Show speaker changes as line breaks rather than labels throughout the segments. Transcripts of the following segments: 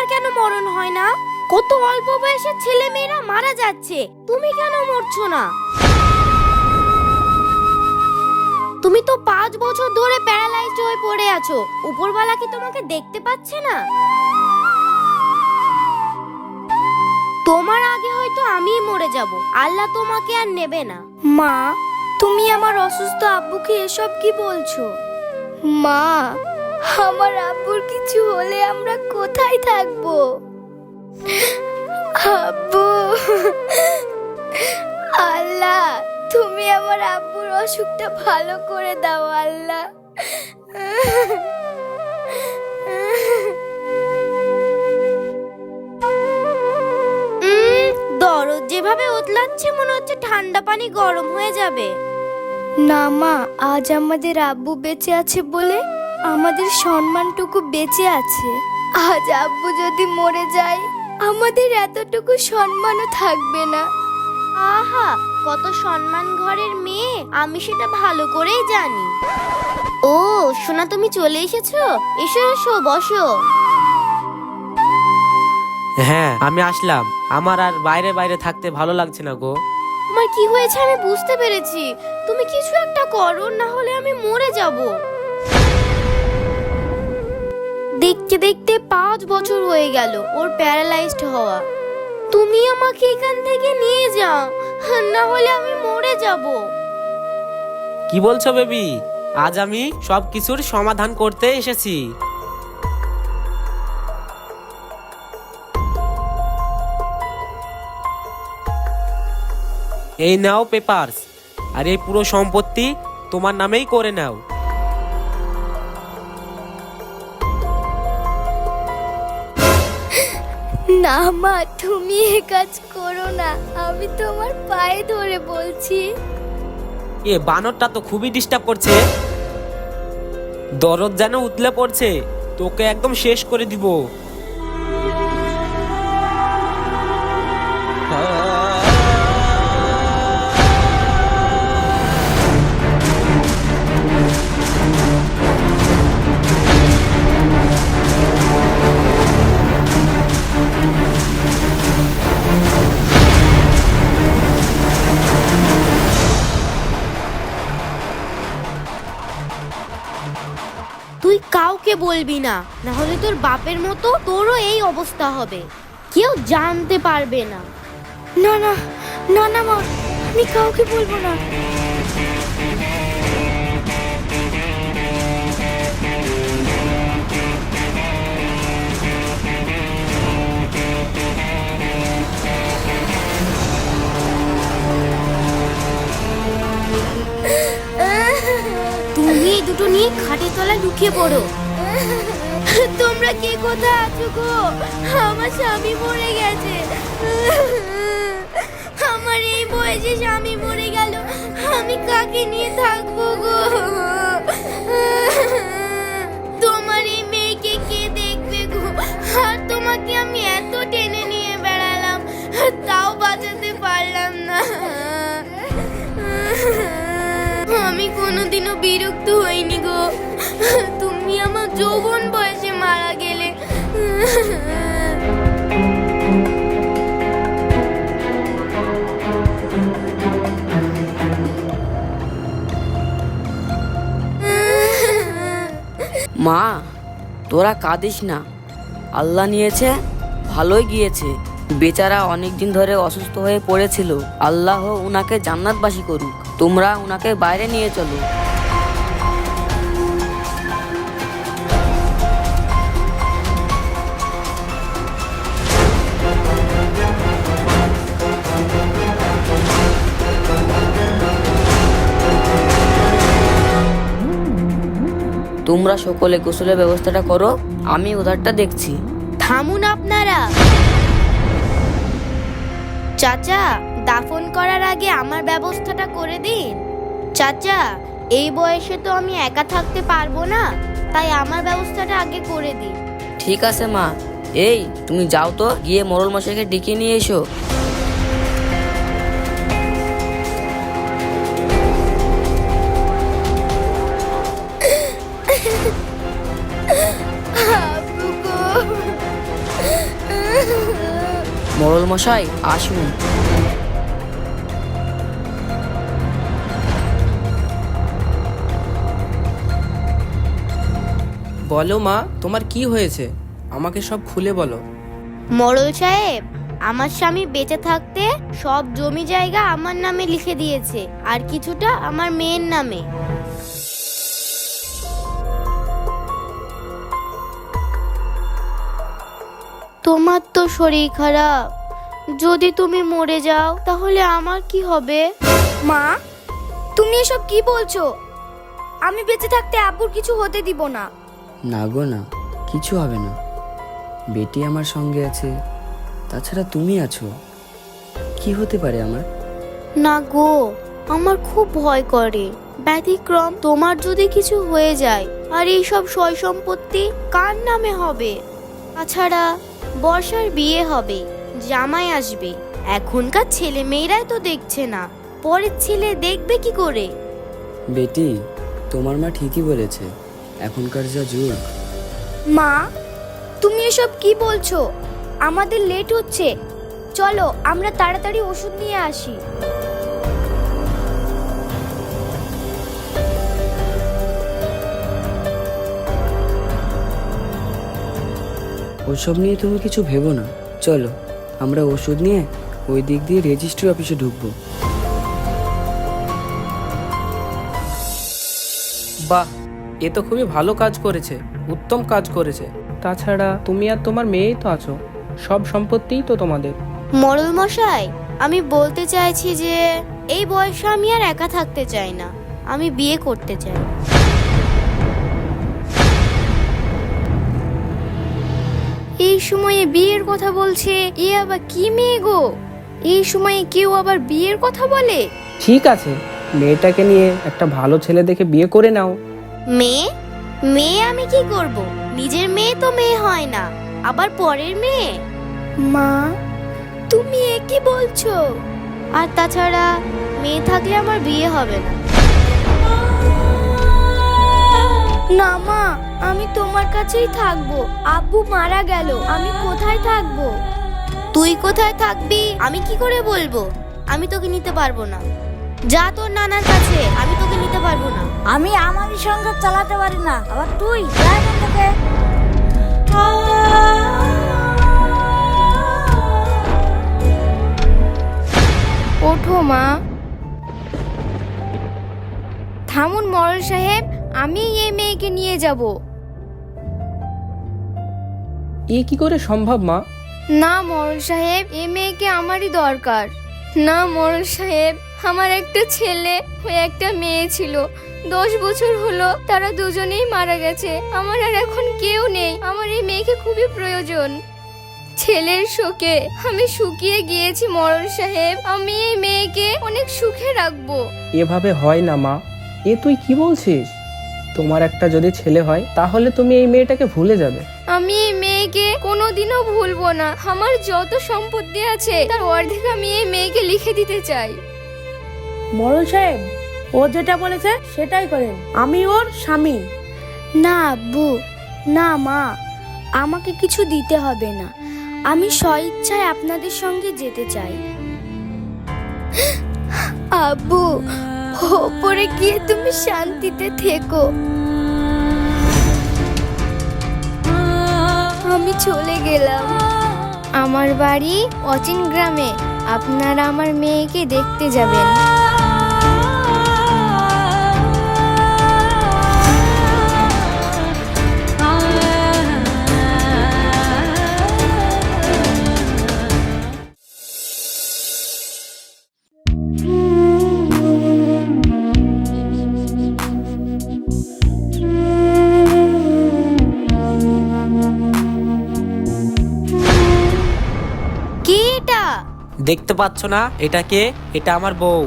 তোমার কেন মরণ হয় না? কত অল্প বয়সের ছেলে মেয়েরা মারা যাচ্ছে। তুমি কেন মরছো না? তুমি তো পাঁচ বছর ধরে প্যারালাইজড হয়ে পড়ে আছো। উপরওয়ালা কি তোমাকে দেখতে পাচ্ছে না? তোমার আগে হয়তো আমিই মরে যাব। আল্লাহ তোমাকে আর নেবে না। মা, তুমি আমার অসুস্থ আব্বুকে এসব কি বলছো? মা আমার আব্বুর কিছু হলে আমরা কোথায় থাকব? আব্বু আল্লাহ তুমি আমার আব্বুর অসুখটা ভালো করে দাও আল্লাহ। দরদ যেভাবে উতলাচ্ছে মনে হচ্ছে ঠান্ডা পানি গরম হয়ে যাবে। না মা আজ আমাদের আব্বু বেঁচে আছে বলে আমাদের সম্মানটুকু বেঁচে আছে। আজ আব্বু যদি মরে যায় আমাদের এতটুকু সম্মানও থাকবে না। আহা কত সম্মান ঘরের মেয়ে আমি সেটা ভালো করেই জানি। ও সোনা তুমি চলে এসেছ? এসো এসো বসো।
হ্যাঁ আমি আসলাম। আমার আর বাইরে বাইরে থাকতে ভালো লাগছে না গো।
তোমার কি হয়েছে আমি বুঝতে পেরেছি। তুমি কিছু একটা করো না হলে আমি মরে যাব। দেখতে দেখতে পাঁচ বছর হয়ে গেল ওর প্যারালাইজড হওয়া। তুমি আমাকে এখান থেকে নিয়ে যাও, না হলে আমি মরে যাব।
কি বলছো বেবি? আজ আমি সব কিছুর সমাধান করতে এসেছি। এই নাও পেপারস, আর এই পুরো সম্পত্তি তোমার নামেই করে নাও।
না মা, তুমি এ কাজ করো না। আমি তোমার পায়ে ধরে বলছি।
এ বানরটা তো খুবই ডিস্টার্ব করছে। দরদ যেন উতলে পড়ছে, তোকে একদম শেষ করে দিব।
বলবি না। না হলে তোর বাপের মতো তোরও এই অবস্থা হবে। কেউ জানতে পারবে না। না না না না মা আমি কাউকে বলব না। তুমি দুটো নিয়ে খাটের তলায় লুকিয়ে পড়ো। তোমরা কে? কোথায় আছো গো? আমার স্বামী মরে গেছে। আমার এই বয়সে স্বামী মরে গেল। আমি কাকে নিয়ে থাকব গো? তোমার এই মেয়েকে কে দেখবে গো? আর তোমাকে আমি এত টেনে নিয়ে বেড়ালাম, তাও বাঁচাতে পারলাম না। আমি কোনোদিনও বিরক্ত হইনি গো। তুমি আমার যৌবন বয়সে
মা, তোরা কাঁদিস না। আল্লাহ নিয়েছে, ভালোই গিয়েছে। বেচারা অনেক দিন ধরে অসুস্থ হয়ে পড়েছিল। আল্লাহ উনাকে জান্নাতবাসী করুক। তোমরা উনাকে বাইরে নিয়ে চলো। তোমরা সকলে গোসলের ব্যবস্থাটা করো আমি ওধারটা দেখছি।
থামুন আপনারা। চাচা দাফন করার আগে আমার ব্যবস্থাটা করে দিন। চাচা এই বয়সে তো আমি একা থাকতে পারব না তাই আমার ব্যবস্থাটা আগে করে দিন।
ঠিক আছে মা। এই তুমি যাও তো গিয়ে মরল মশাইকে ডেকে নিয়ে এসো। মোড়ল মশাই আসুন।
বলো মা, তোমার কি হয়েছে? আমাকে সব খুলে বলো।
মরল সাহেব, আমার স্বামী বেঁচে থাকতে সব জমি জায়গা আমার নামে লিখে দিয়েছে, আর কিছুটা আমার মেয়ের নামে। তোমার তো শরীর খারাপ। যদি তুমি মরে যাও তাহলে আমার কি হবে?
মা তুমি এসব কি বলছো? আমি বেঁচে থাকতে আব্বুর কিছু হতে দিব না।
না গো না কিছু হবে না। বেটি আমার সঙ্গে আছে তাছাড়া তুমি আছো। কি হতে পারে আমার?
না গো আমার খুব ভয় করে। ব্যতিক্রম তোমার যদি কিছু হয়ে যায় আর এই সব সয় সম্পত্তি কার নামে হবে? তাছাড়া বর্ষার বিয়ে হবে জামাই আসবে। এখনকার ছেলে মেয়েরাই তো দেখছে না পরের ছেলে দেখবে কি করে?
বেটি তোমার মা ঠিকই বলেছে এখনকার যা যুগ।
মা তুমি এসব কি বলছো? আমাদের লেট হচ্ছে। চলো আমরা তাড়াতাড়ি ওষুধ নিয়ে আসি।
ওসব নিয়ে তুমি কিছু ভেবো না। চলো আমরা ওষুধ নিয়ে ওই দিক দিয়ে রেজিস্ট্রি অফিসে ঢুকবো।
বাহ এ তো খুবই ভালো কাজ করেছে উত্তম কাজ করেছে। তাছাড়া তুমি আর তোমার মেয়েই তো আছো সব সম্পত্তিই তো তোমাদের।
মরল মশাই আমি বলতে চাইছি যে এই বয়সে আমি আর একা থাকতে চাই না আমি বিয়ে করতে চাই।
এই সময়ে বিয়ের কথা বলছে। এ আবার কি মেয়ে গো? এই সময়ে কেউ আবার বিয়ের কথা বলে?
ঠিক আছে মেয়েটাকে নিয়ে একটা ভালো ছেলে দেখে বিয়ে করে নাও।
মেয়ে? মেয়ে আমি কি করব? নিজের মেয়ে তো মেয়ে হয় না। আবার পরের মেয়ে?
মা। তুমি এ কি বলছো?
আর তাছাড়া মেয়ে থাকলে আমার বিয়ে হবে না।
না মা আমি তোমার কাছেই থাকব। আব্বু মারা গেল আমি কোথায় থাকব?
তুই কোথায় থাকবি? আমি কি করে বলব? আমি তোকে নিতে পারব না। যা তোর নানার কাছে আমি তোকে নিতে পারব না।
আমি আমারই সংসার চালাতে পারি না আবার তুই? যা এখান থেকে।
ওঠো মা। থামুন মরল সাহেব। আমি এই মেয়েকে নিয়ে যাব।
এ কি করে সম্ভব মা?
না মরল সাহেব এ মেয়েকে আমারই দরকার। না মরল সাহেব আমার একটা ছেলে ও একটা মেয়ে ছিল। দশ বছর হলো তারা দুজনেই মারা গেছে। আমার আর এখন কেউ নেই। আমার এই মেয়েকে খুবই প্রয়োজন। ছেলের শোকে আমি শুকিয়ে গিয়েছি মরল সাহেব। আমি এই মেয়েকে অনেক সুখে রাখব।
এভাবে হয় না মা। এ তুই কি বলছিস? তোমার একটা যদি ছেলে হয় তাহলে তুমি এই মেয়েটাকে ভুলে যাবে।
আমি এই মেয়েকে কোনোদিনও ভুলবো না। আমার যত সম্পত্তি আছে তার অর্ধেক আমি এই মেয়েকে লিখে দিতে চাই।
মরণ সাহেব ও যেটা বলেছে সেটাই করেন। আমি ওর স্বামী।
না আব্বু। না মা। আমাকে কিছু দিতে হবে না। আমি স্বইচ্ছায় আপনাদের সঙ্গে যেতে চাই। আব্বু! ওপরে গিয়ে তুমি শান্তিতে থেকো। আমি চলে গেলাম। আমার বাড়ি অচিন গ্রামে। আপনারা আমার মেয়েকে দেখতে যাবেন।
দেখতে পাচ্ছ না এটাকে এটা আমার বউ।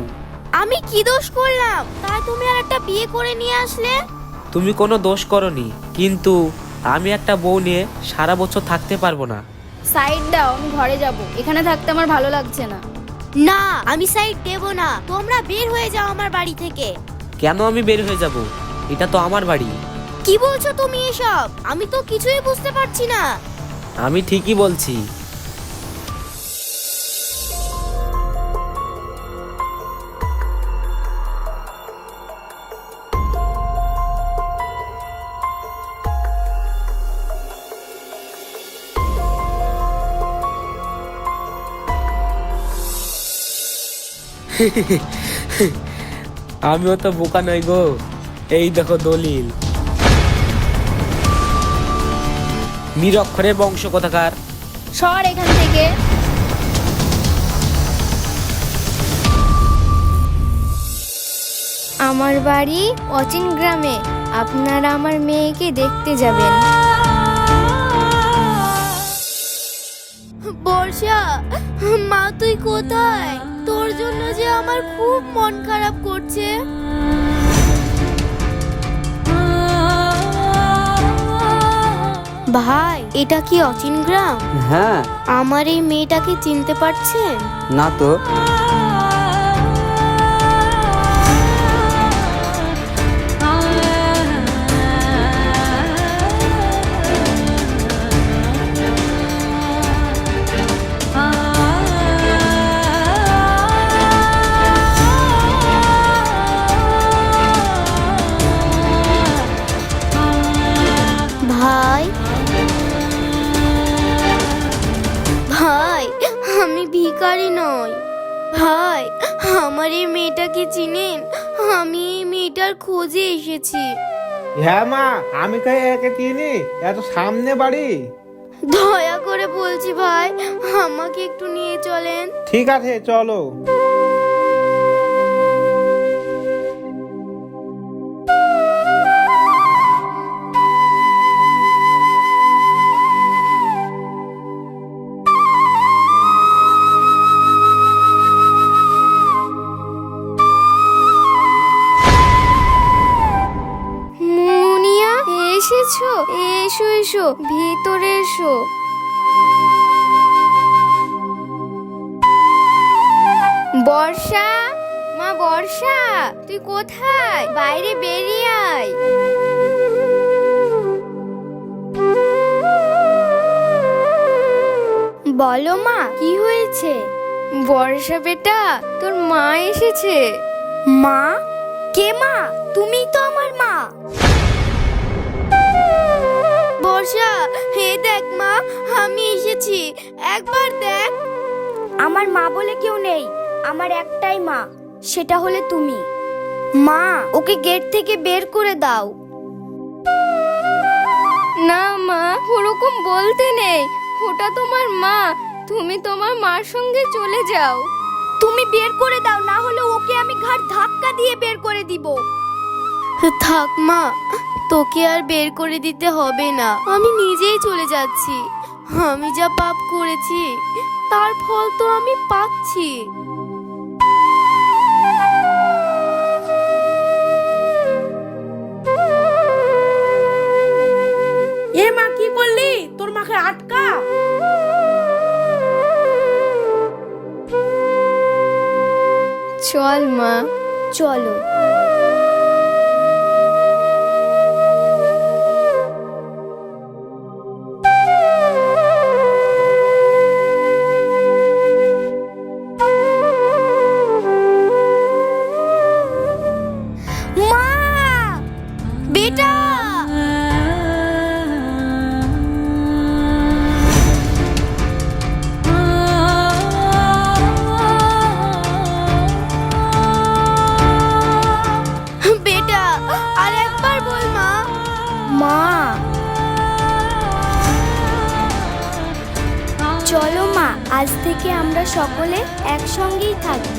আমি কি দোষ করলাম? তাই তুমি আর একটা বিয়ে করে নিয়ে আসলে?
তুমি কোনো দোষ করনি কিন্তু আমি একটা বউ নিয়ে সারা বছর থাকতে পারব না।
সাইড দাও আমি ঘরে যাব। এখানে থাকতে আমার ভালো লাগছে না।
না আমি সাইড দেব না। তোমরা বের হয়ে যাও আমার বাড়ি থেকে।
কেন আমি বের হয়ে যাব? এটা তো আমার বাড়ি।
কি বলছো তুমি এসব? আমি তো কিছুই বুঝতে পারছি না।
আমি ঠিকই বলছি। আমিও তো বোকা নই গো। এই দেখো দলিল। নিরক্ষরের বংশ কথাকার?
সর এখান থেকে। আমার বাড়ি অচিন গ্রামে। আপনারা আমার মেয়েকে দেখতে যাবেন।
বর্ষা, মা তুই কোথায়? তোর জন্য যে আমার খুব মন খারাপ করছে। ভাই এটা কি অচিন গ্রাম?
হ্যাঁ।
আমার এই মেয়েটাকে চিনতে পারছেন?
না তো।
ভাই আমার এই মেয়েটাকে চিনেন? আমি এই মেয়েটার খোঁজে এসেছি।
হ্যাঁ মা আমি তো একে চিনি? এত সামনে বাড়ি।
দয়া করে বলছি ভাই আমাকে একটু নিয়ে চলেন।
ঠিক আছে চলো।
বর্ষা, তুই কোথায়? বাইরে বেরিয়ে আয়।
বলো মা, কি হয়েছে?
বর্ষা বেটা, তোর মা এসেছে।
মা? কে মা? তুমি তো আমার মা। বর্ষা, হে দেখ মা, আমি এসেছি। একবার দেখ। আমার মা বলে কেউ নেই, আমার একটাই মা। সেটা হলে তুমি। মা ওকে গেট থেকে বের করে দাও।
না মা ওরকম বলতে নেই। ওটা তোমার মা তুমি তোমার মার সঙ্গে চলে যাও।
তুমি বের করে দাও না হলে ওকে আমি ঘাট ধাক্কা দিয়ে বের করে দিব। থাক মা তোকে আর বের করে দিতে হবে না। আমি নিজেই চলে যাচ্ছি। আমি যা পাপ করেছি তার ফল তো আমি পাচ্ছি।
এ মা কি করলি? তোর মাকে আটকা।
চল মা
চলো। চলো মা আজ থেকে আমরা সকলে একসঙ্গেই থাকব।